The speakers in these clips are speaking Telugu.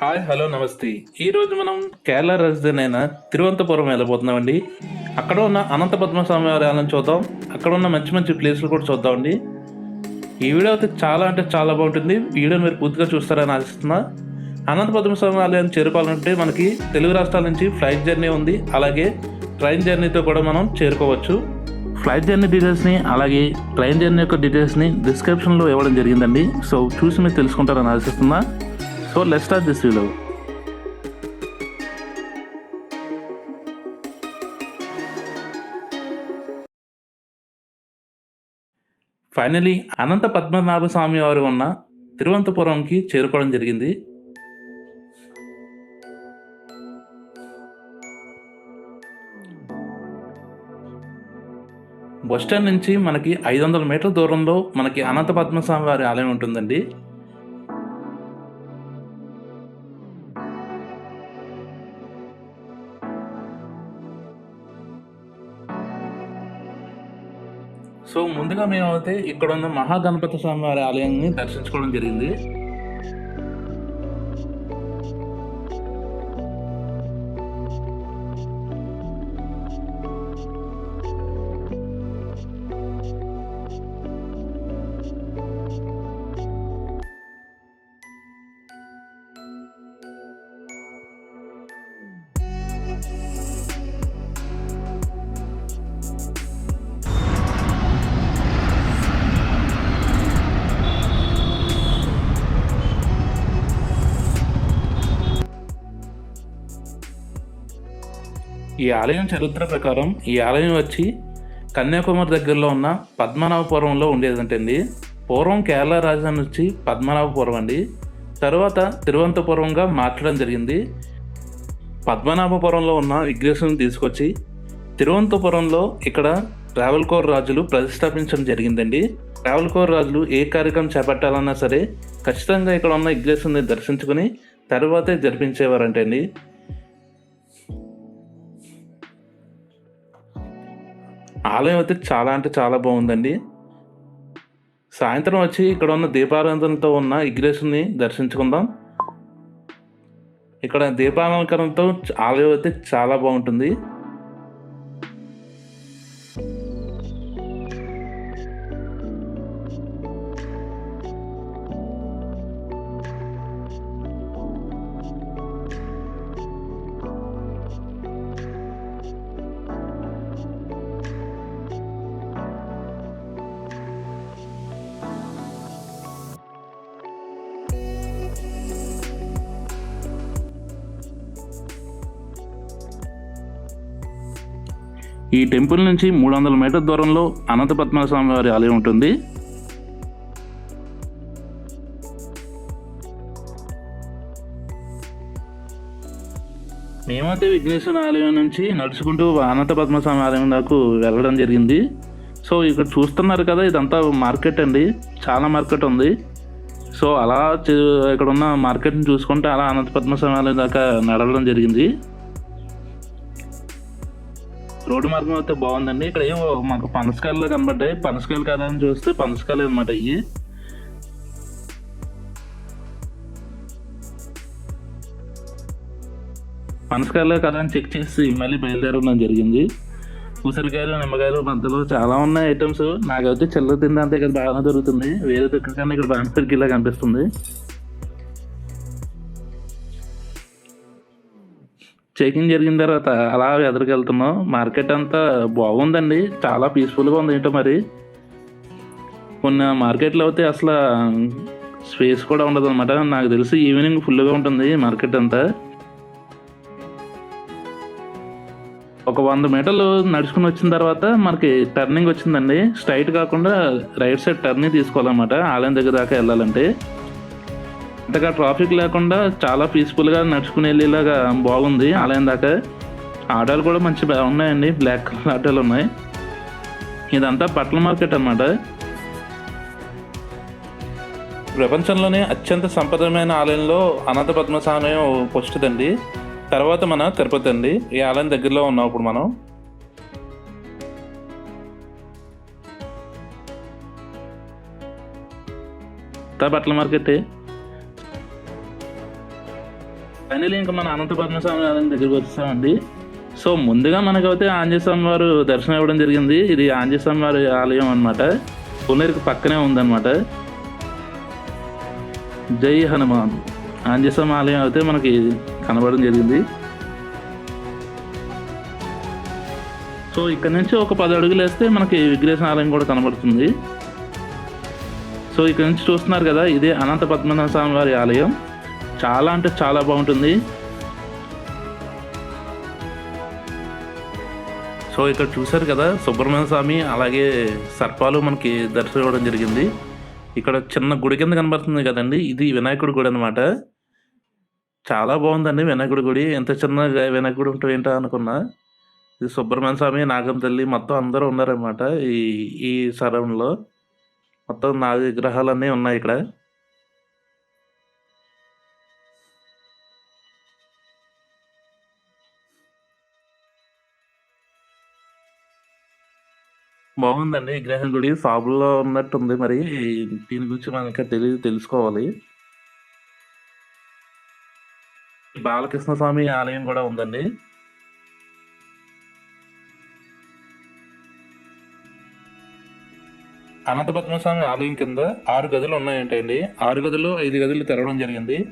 హాయ్ హలో నమస్తే. ఈరోజు మనం కేరళ రాజధాని అయిన తిరువనంతపురం వెళ్ళబోతున్నామండి. అక్కడ ఉన్న అనంత పద్మస్వామి వారి ఆలయం చూద్దాం. అక్కడ ఉన్న మంచి మంచి ప్లేసులు కూడా చూద్దామండి. ఈ వీడియో అయితే చాలా అంటే చాలా బాగుంటుంది. వీడియోని మీరు పూర్తిగా చూస్తారని ఆశిస్తున్నా. అనంత పద్మస్వామి ఆలయాన్ని చేరుకోవాలంటే మనకి తెలుగు రాష్ట్రాల నుంచి ఫ్లైట్ జర్నీ ఉంది. అలాగే ట్రైన్ జర్నీతో కూడా మనం చేరుకోవచ్చు. ఫ్లైట్ జర్నీ డీటెయిల్స్ని అలాగే ట్రైన్ జర్నీ యొక్క డీటెయిల్స్ని డిస్క్రిప్షన్లో ఇవ్వడం జరిగిందండి. సో చూసి మీరు తెలుసుకుంటారని ఆశిస్తున్నా. So let start this video finally Anantha Padmanabha Swamy వారు ఉన్న తిరువనంతపురంకి చేరుకోవడం జరిగింది. బస్ స్టాండ్ నుంచి మనకి ఐదు వందల మీటర్ల దూరంలో మనకి అనంత పద్మస్వామి వారి ఆలయం ఉంటుందండి. సో ముందుగా మేమైతే ఇక్కడ ఉన్న మహాగణపతి స్వామి వారి ఆలయాన్ని దర్శించుకోవడం జరిగింది. ఈ ఆలయం చరిత్ర ప్రకారం ఈ ఆలయం వచ్చి కన్యాకుమారి దగ్గరలో ఉన్న పద్మనాభపురంలో ఉండేదంటండి. పూర్వం కేరళ రాజధాని వచ్చి పద్మనాభపురం అండి. తర్వాత తిరువనంతపురంగా మార్చడం జరిగింది. పద్మనాభపురంలో ఉన్న విగ్రహం తీసుకొచ్చి తిరువనంతపురంలో ఇక్కడ ట్రావెల్కోర్ రాజులు ప్రతిష్టాపించడం జరిగిందండి. ట్రావెల్కోర్ రాజులు ఏ కార్యక్రమం చేపట్టాలన్నా సరే ఖచ్చితంగా ఇక్కడ ఉన్న విగ్రహాన్ని దర్శించుకుని తర్వాతే జరిపించేవారంటండి. ఆలయం అయితే చాలా అంటే చాలా బాగుందండి. సాయంత్రం వచ్చి ఇక్కడ ఉన్న దీపాలంకరణతో ఉన్న ఇగ్రేషన్ని దర్శించుకుందాం. ఇక్కడ దీపాలంకరణతో ఆలయం అయితే చాలా బాగుంటుంది. ఈ టెంపుల్ నుంచి మూడు వందల మీటర్ దూరంలో అనంత పద్మనాభస్వామి వారి ఆలయం ఉంటుంది. మేమైతే విఘ్నేశ్వర ఆలయం నుంచి నడుచుకుంటూ అనంత పద్మస్వామి ఆలయం దాకా వెళ్ళడం జరిగింది. సో ఇక్కడ చూస్తున్నారు కదా ఇదంతా మార్కెట్ అండి. చాలా మార్కెట్ ఉంది. సో అలా చే- ఇక్కడ ఉన్న మార్కెట్ని చూసుకుంటే అలా అనంత పద్మస్వామి ఆలయం దాకా నడవడం జరిగింది. రోడ్డు మార్గం అయితే బాగుందండి. ఇక్కడ ఏమో మాకు పనసకాయలు కనబడ్డాయి. పనసకాయలు కదా అని చూస్తే పనసకాయలు అనమాట ఇవి పనసకాయలు కదా అని చెక్ చేసి మళ్ళీ బయలుదేరడం జరిగింది. ఉసిరికాయలు నిమ్మకాయలు మధ్యలో చాలా ఉన్నాయి ఐటమ్స్. నాకైతే చిల్లర తిందంతా ఇక్కడ బాగా దొరుకుతుంది. వేరే దగ్గర కన్నా ఇక్కడ బాగా ఇలా కనిపిస్తుంది. చెకింగ్ జరిగిన తర్వాత అలా ఎదురుకెళ్తున్నాం. మార్కెట్ అంతా బాగుందండి. చాలా పీస్ఫుల్గా ఉంది ఏంటో మరి. కొన్ని మార్కెట్లో అయితే అసలు స్పేస్ కూడా ఉండదు అనమాట నాకు తెలిసి ఈవినింగ్ ఫుల్గా ఉంటుంది మార్కెట్ అంతా. ఒక వంద మీటర్లు నడుచుకుని వచ్చిన తర్వాత మనకి టర్నింగ్ వచ్చిందండి. స్ట్రైట్ కాకుండా రైట్ సైడ్ టర్నింగ్ తీసుకోవాలన్నమాట. ఆలయం దగ్గర దాకా వెళ్ళాలంటే. అంతగా ట్రాఫిక్ లేకుండా చాలా పీస్ఫుల్గా నడుచుకుని వెళ్ళేలాగా బాగుంది. ఆలయం దాకా ఆటోలు కూడా మంచి బాగున్నాయండి బ్లాక్ కలర్ ఆటోలు ఉన్నాయి. ఇదంతా బట్టల మార్కెట్ అన్నమాట. ప్రపంచంలోనే అత్యంత సంపదమైన ఆలయంలో అనంత పద్మస్వామి పొచ్చుదండి తర్వాత మన తిరుపతి అండి. ఈ ఆలయం దగ్గరలో ఉన్నాం ఇప్పుడు మనం. బట్టల మార్కెట్ ఫైనల్ ఇంకా మన అనంత పద్మస్వామి ఆలయం దగ్గరికి వచ్చేసామండి. సో ముందుగా మనకైతే ఆంజనేయ వారు దర్శనం ఇవ్వడం జరిగింది. ఇది ఆంజనేయ వారి ఆలయం అనమాట పునేరుకి పక్కనే ఉందన్నమాట. జై హనుమాన్. ఆంజనేయ ఆలయం అయితే మనకి కనబడడం జరిగింది. సో ఇక్కడ నుంచి ఒక పది అడుగులు వేస్తే మనకి విగ్రహ ఆలయం కూడా కనబడుతుంది. సో ఇక్కడ నుంచి చూస్తున్నారు కదా ఇదే అనంత పద్మనాభ స్వామి వారి ఆలయం. చాలా అంటే చాలా బాగుంటుంది. సో ఇక్కడ చూశారు కదా సుబ్రహ్మణ్య స్వామి అలాగే సర్పాలు మనకి దర్శనం ఇవ్వడం జరిగింది. ఇక్కడ చిన్న గుడి కింద కనబడుతుంది కదండి ఇది వినాయకుడి గుడి అనమాట చాలా బాగుందండి వినాయకుడి గుడి ఎంత చిన్న వినాయకుడు ఉంటుంది ఏంటో అనుకున్నా. ఇది సుబ్రహ్మణ్య స్వామి నాగం తల్లి మొత్తం అందరూ ఉన్నారనమాట ఈ ఈ సరంలో మొత్తం నాగ విగ్రహాలన్నీ ఉన్నాయి ఇక్కడ. బాగుందండి. విగ్రహం గుడి షాపుల్లో ఉన్నట్టుంది మరి. దీని గురించి మనం ఇంకా తెలియదు తెలుసుకోవాలి. బాలకృష్ణ స్వామి ఆలయం కూడా ఉందండి. అనంతపద్మ స్వామి ఆలయం కింద ఆరు గదులు ఉన్నాయంటండి. ఆరు గదులు ఐదు గదులు తెరవడం జరిగింది.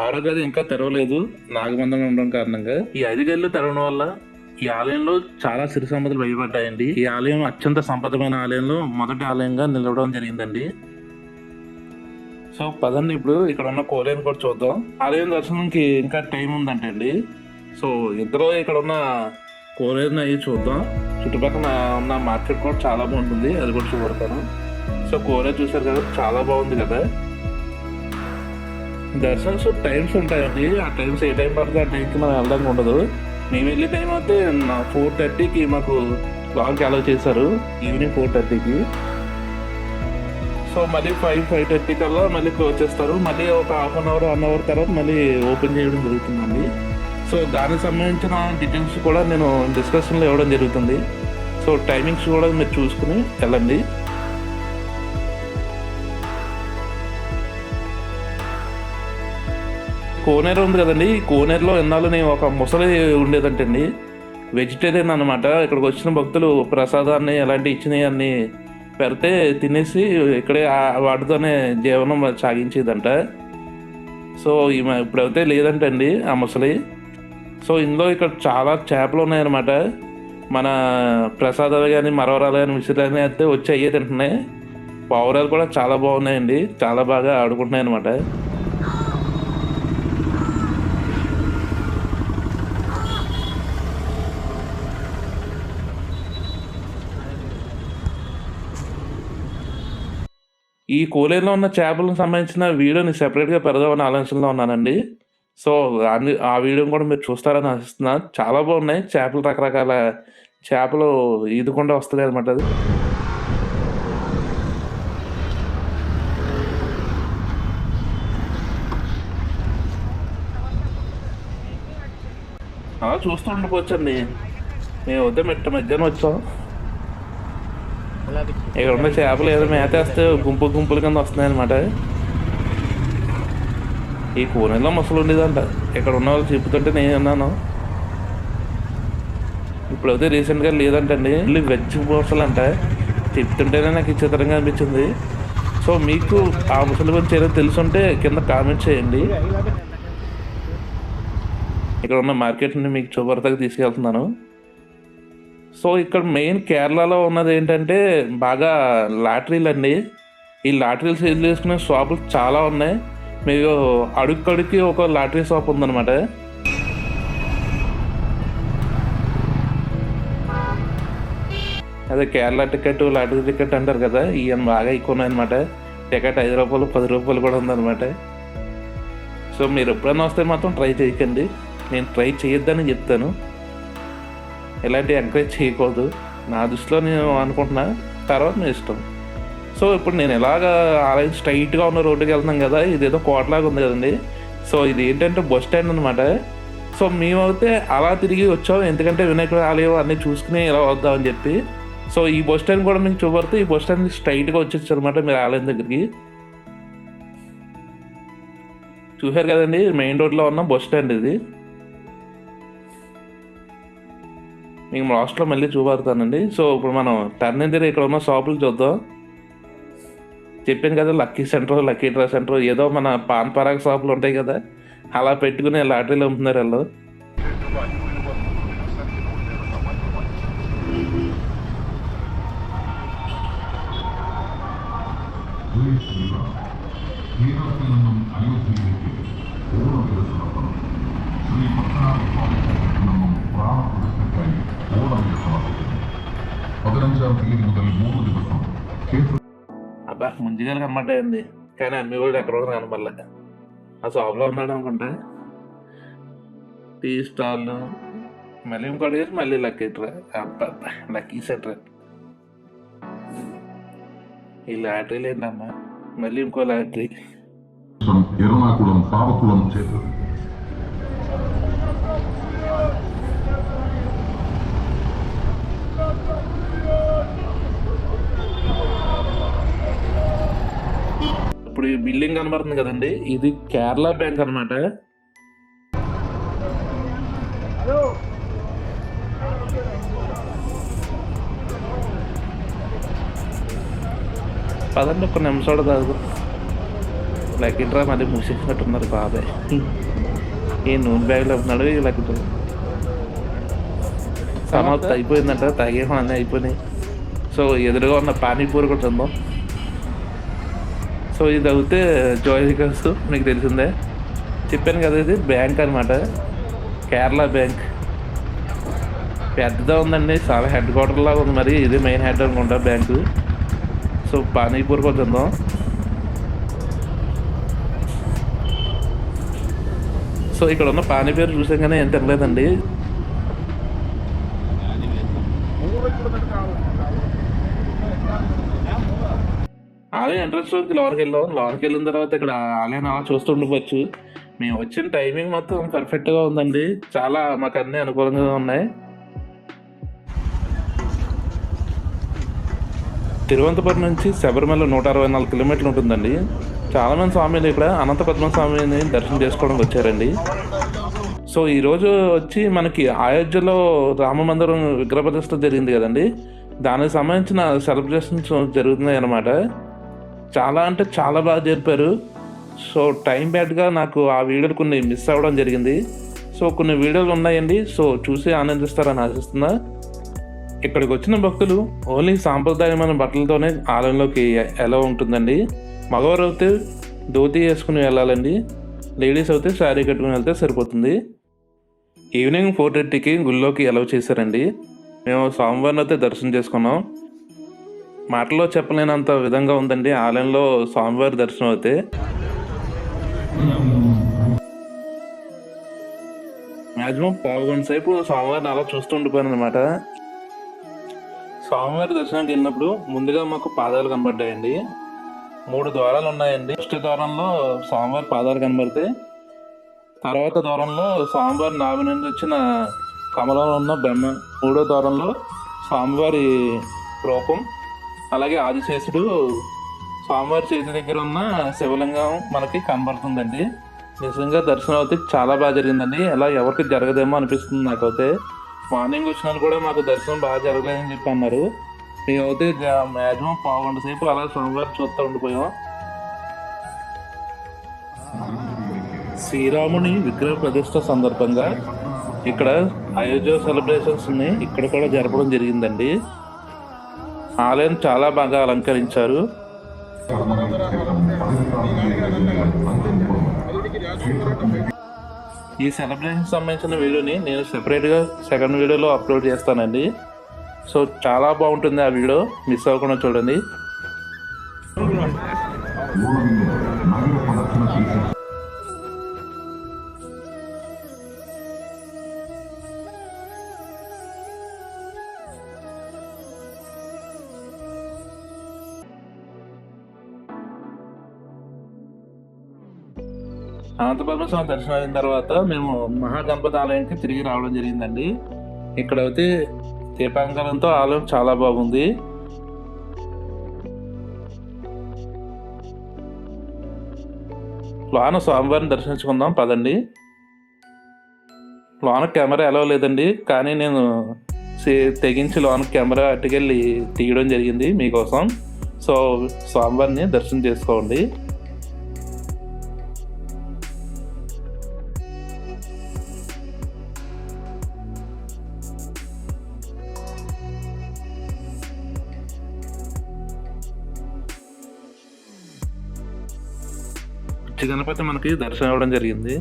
ఆరో గది ఇంకా తెరవలేదు. నాగబంధం ఉండడం కారణంగా. ఈ ఐదు గదులు తెరవడం వల్ల ఈ ఆలయంలో చాలా సిరి సంపదలు బయటపడ్డాయండి ఈ ఆలయం అత్యంత సంపదమైన ఆలయంలో మొదటి ఆలయంగా నిలవడం జరిగిందండి. సో పదండి ఇప్పుడు ఇక్కడ ఉన్న కోలేని కూడా చూద్దాం. ఆలయం దర్శనంకి ఇంకా టైం ఉందంటండి. సో ఇద్దరు ఇక్కడ ఉన్న కోలేరుని అయ్యి చూద్దాం. చుట్టుపక్కల ఉన్న మార్కెట్ కూడా చాలా బాగుంటుంది. అది కూడా చూడతాను సో కోరే చూసారు కదా చాలా బాగుంది కదా. దర్శన్స్ టైమ్స్ ఉంటాయండి. ఆ టైమ్స్ ఏ టైం పడితే ఆ టైంకి మనం వెళ్ళడానికి ఉండదు. మేము వెళ్ళే టైం అయితే ఫోర్ థర్టీకి మాకు లాంగ్ అలౌ చేశారు. ఈవినింగ్ ఫోర్ థర్టీకి సో మళ్ళీ ఫైవ్ ఫైవ్ థర్టీ కల్లా మళ్ళీ క్లోజ్ చేస్తారు. మళ్ళీ ఒక half an hour one hour తర్వాత మళ్ళీ ఓపెన్ చేయడం జరుగుతుందండి. సో దానికి సంబంధించిన డీటెయిల్స్ కూడా నేను డిస్కషన్లో ఇవ్వడం జరుగుతుంది. సో టైమింగ్స్ కూడా మీరు చూసుకుని వెళ్ళండి. కోనేరు ఉంది కదండి. ఈ కోనేరులో ఎన్నాళ్ళు నేను ఒక ముసలి ఉండేదంటండి. వెజిటేరియన్ అనమాట ఇక్కడికి వచ్చిన భక్తులు ప్రసాదాన్ని ఎలాంటి ఇచ్చినవి అన్ని పెడితే తినేసి ఇక్కడే వాటితోనే జీవనం సాగించేదంట. సో ఈమె ఇప్పుడైతే లేదంటండి ఆ ముసలి. సో ఇందులో ఇక్కడ చాలా చేపలు ఉన్నాయన్నమాట. మన ప్రసాదాలు కానీ మరవరాలు కానీ విసిరాలు అయితే వచ్చి అయ్యే తింటున్నాయి పావురాలు కూడా చాలా బాగున్నాయండి. చాలా బాగా ఆడుకుంటున్నాయి అనమాట ఈ కోలేరులో ఉన్న చేపలకు సంబంధించిన వీడియోని సెపరేట్గా పెడదామని ఆలోచనలో ఉన్నానండి. సో దాన్ని ఆ వీడియో కూడా మీరు చూస్తారని ఆశిస్తున్నా. చాలా బాగున్నాయి. చేపలు రకరకాల చేపలు ఈదుకుండా వస్తాయి అనమాట అది. అలా చూస్తూ ఉండిపోవచ్చండి. మేము వద్ద మెట్ట మధ్యాహ్నం వచ్చాం? ఇక్కడ ఉన్న చేపలు ఏదో మేతేస్తే గుంపు గుంపుల కింద వస్తున్నాయి అనమాట ఈ కూనెల్లో మసలు ఉండేదంట. ఇక్కడ ఉన్న వాళ్ళు చెప్తుంటే నేను అన్నాను ఇప్పుడైతే రీసెంట్గా లేదంటండి. ఇల్లు వెజ్ ముసలు అంట. చెప్తుంటేనే నాకు విచిత్రంగా అనిపించింది. సో మీకు ఆ ముసలి గురించి ఏదో తెలుసుంటే కింద కామెంట్ చేయండి. ఇక్కడ ఉన్న మార్కెట్ని మీకు చూపరతగా తీసుకెళ్తున్నాను. సో ఇక్కడ మెయిన్ కేరళలో ఉన్నది ఏంటంటే బాగా లాటరీలు అండి ఈ లాటరీలు సేల్ చేసుకునే షాపులు చాలా ఉన్నాయి. మీకు అడుక్కడికి ఒక లాటరీ షాప్ ఉందన్నమాట. అదే కేరళ టికెట్ లాటరీ టికెట్ అంటారు కదా ఈయన బాగా ఎక్కువ ఉన్నాయన్నమాట టికెట్ ఐదు రూపాయలు పది రూపాయలు కూడా ఉందన్నమాట. సో మీరు ఎప్పుడైనా వస్తే మాత్రం ట్రై చేయకండి. నేను ట్రై చేయొద్దని చెప్తాను. ఇలాంటి ఎంకరేజ్ చేయకూడదు. నా దృష్టిలో నేను అనుకుంటున్నా తర్వాత మీ ఇష్టం. సో ఇప్పుడు నేను ఎలాగ ఆలయం స్ట్రైట్గా ఉన్న రోడ్డుకి వెళ్తున్నాం కదా ఇదేదో కోటలాగా ఉంది కదండి. సో ఇది ఏంటంటే బస్ స్టాండ్ అనమాట సో మేమైతే అలా తిరిగి వచ్చాం. ఎందుకంటే వినాయకుడు ఆలయం అన్నీ చూసుకుని ఇలా వద్దామని చెప్పి. సో ఈ బస్ స్టాండ్ కూడా మీకు చూపడితే ఈ బస్ స్టాండ్ స్ట్రైట్గా వచ్చేచ్చు అనమాట మీరు ఆలయం దగ్గరికి. చూశారు కదండి మెయిన్ రోడ్లో ఉన్న బస్ స్టాండ్ ఇది. మీకు లాస్ట్లో మళ్ళీ చూపెడతానండి. సో ఇప్పుడు మనం టర్న్ దగ్గర ఇక్కడ ఉన్న షాపులు చూద్దాం. చెప్పాను కదా lucky centre lucky draw centre ఏదో మన పాన్ పరాగ షాపులు ఉంటాయి కదా. అలా పెట్టుకుని లాటరీలు అమ్ముతున్నారు వాళ్ళు. శ్రీ ಪ್ರಾರಂಭಗೊಳಿಸಿದ್ದಾಗಿ ಓಣಂ ದಿವಸವಾಗುತ್ತದೆ ಹದಿನೈದರ అబ్బా ముందుగా కనబడ్డాయండి కానీ అన్ని కూడా ఎక్కడ కూడా కనబడలే. ఆ షాప్లో ఉన్నాడు అనుకుంటా. టీ స్టాల్ మళ్ళీ ఇంకోటి చేసి మళ్ళీ లక్కీ ట్రా అబ్బా లక్కీ సెట్రా. ఈ లాటరీ లేదమ్మా. మళ్ళీ ఇంకో లాటరీ. ఎర్నాకుళం పావకుళం చేతులు. ఇప్పుడు ఈ బిల్డింగ్ కనబడుతుంది కదండి. ఇది కేరళ బ్యాంక్ అనమాట పదండి ఒక్క నిమిషాలు కాదు లెక్కింట్రా మళ్ళీ మూసేసినట్టున్నారు బాబాయ్ ఈ నూనె బ్యాగులు ఉన్నాడు ఈ లెక్కింట్రా సమాప్తి అయిపోయిందంట తాగేమో అన్నీ అయిపోయినాయి. సో ఎదురుగా ఉన్న పానీపూరి కూడా తిందాం. సో ఇది అవుతే జోయికర్స్ మీకు తెలిసిందే. చెప్పాను కదా ఇది బ్యాంక్ అనమాట కేరళ బ్యాంక్. పెద్దగా ఉందండి చాలా హెడ్ క్వార్టర్ లాగా ఉంది మరి. ఇది మెయిన్ హెడ్ అనుకుంటా బ్యాంకు. సో పానీపూర్ కొంచెం ఉందాం. సో ఇక్కడ ఉన్న పానీపూరి చూసాం కానీ ఏం తినలేదండి. ఆలయం ఎంట్రన్స్లోకి లోనికి వెళ్ళాం. లోనికి వెళ్ళిన తర్వాత ఇక్కడ ఆలయం అలా చూస్తూ ఉండిపోవచ్చు మేము వచ్చిన టైమింగ్ మొత్తం పర్ఫెక్ట్గా ఉందండి. చాలా మాకు అన్ని అనుకూలంగా ఉన్నాయి. తిరువనంతపురం నుంచి శబరిమల నూట అరవై నాలుగు కిలోమీటర్లు ఉంటుందండి. చాలామంది స్వామిలు ఇక్కడ అనంత స్వామిని దర్శనం చేసుకోవడానికి వచ్చారండి. సో ఈరోజు వచ్చి మనకి అయోధ్యలో రామ మందిరం విగ్రహ ప్రతిష్ట జరిగింది కదండి. దానికి సంబంధించిన సెలబ్రేషన్స్ జరుగుతున్నాయి అన్నమాట చాలా అంటే చాలా బాగా జరిపారు. సో టైం బ్యాడ్గా నాకు ఆ వీడియోలు కొన్ని మిస్ అవ్వడం జరిగింది. సో కొన్ని వీడియోలు ఉన్నాయండి. సో చూసి ఆనందిస్తారని ఆశిస్తున్నా. ఇక్కడికి వచ్చిన భక్తులు ఓన్లీ సాంప్రదాయమైన బట్టలతోనే ఆలయంలోకి ఎలా ఉంటుందండి? మగవారు అయితే ధోతి వేసుకుని వెళ్ళాలండి. లేడీస్ అయితే శారీ కట్టుకుని వెళ్తే సరిపోతుంది. ఈవినింగ్ ఫోర్ థర్టీకి గుళ్ళోకి అలౌ చేశారండి. మేము సోమవారం అయితే దర్శనం చేసుకున్నాం. మాటలో చెప్పలేనంత విధంగా ఉందండి. ఆలయంలో స్వామివారి దర్శనం అయితే. మ్యాక్సిమం పావు గంట సేపు స్వామివారిని అలా చూస్తూ ఉండిపోయాను అనమాట స్వామివారి దర్శనానికి వెళ్ళినప్పుడు ముందుగా మాకు పాదాలు కనబడ్డాయండి. మూడు ద్వారాలు ఉన్నాయండి. ఫస్ట్ ద్వారంలో స్వామివారి పాదాలు కనబడితే తర్వాత ద్వారంలో స్వామివారి నాభి నుండి వచ్చిన కమలంలో ఉన్న బ్రహ్మ మూడో ద్వారంలో స్వామివారి రూపం అలాగే ఆదిశేషుడు స్వామివారి చేతి దగ్గర ఉన్న శివలింగం మనకి కనబడుతుందండి. నిజంగా దర్శనం అయితే చాలా బాగా జరిగిందండి. ఎలా ఎవరికి జరగదేమో అనిపిస్తుంది నాకైతే. మార్నింగ్ వచ్చిన వాళ్ళు కూడా మాకు దర్శనం బాగా జరగలేదని చెప్పి అన్నారు. మేమైతే మ్యాక్సిమం పావు గంట సేపు అలా స్వామివారిని చూస్తూ ఉండిపోయాం. శ్రీరాముని విగ్రహ ప్రతిష్ట సందర్భంగా ఇక్కడ అయోధ్య సెలబ్రేషన్స్ని ఇక్కడ కూడా జరపడం జరిగిందండి. ఆలయం చాలా బాగా అలంకరించారు. ఈ సెలబ్రేషన్ సంబంధించిన వీడియోని నేను సెపరేట్గా సెకండ్ వీడియోలో అప్లోడ్ చేస్తానండి. సో చాలా బాగుంటుంది ఆ వీడియో. మిస్ అవ్వకుండా చూడండి. అనంతపద్మస్వామి దర్శనం అయిన తర్వాత మేము మహాగణపతి ఆలయానికి తిరిగి రావడం జరిగిందండి. ఇక్కడ అయితే దీపాంకరంతో ఆలయం చాలా బాగుంది. లోన స్వామివారిని దర్శించుకుందాం పదండి. లోన కెమెరా ఎలా లేదండి కానీ నేను సే- తెగించి లోన కెమెరా అట్టుకెళ్ళి తీయడం జరిగింది మీకోసం. సో స్వామివారిని దర్శనం చేసుకోండి. పిచ్చి గణపతి మనకి దర్శనం అవ్వడం జరిగింది.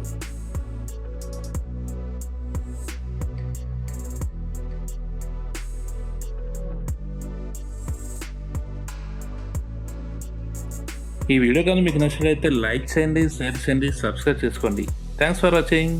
ఈ వీడియో కానీ మీకు నచ్చినట్లయితే లైక్ చేయండి షేర్ చేయండి సబ్స్క్రైబ్ చేసుకోండి. Thanks for watching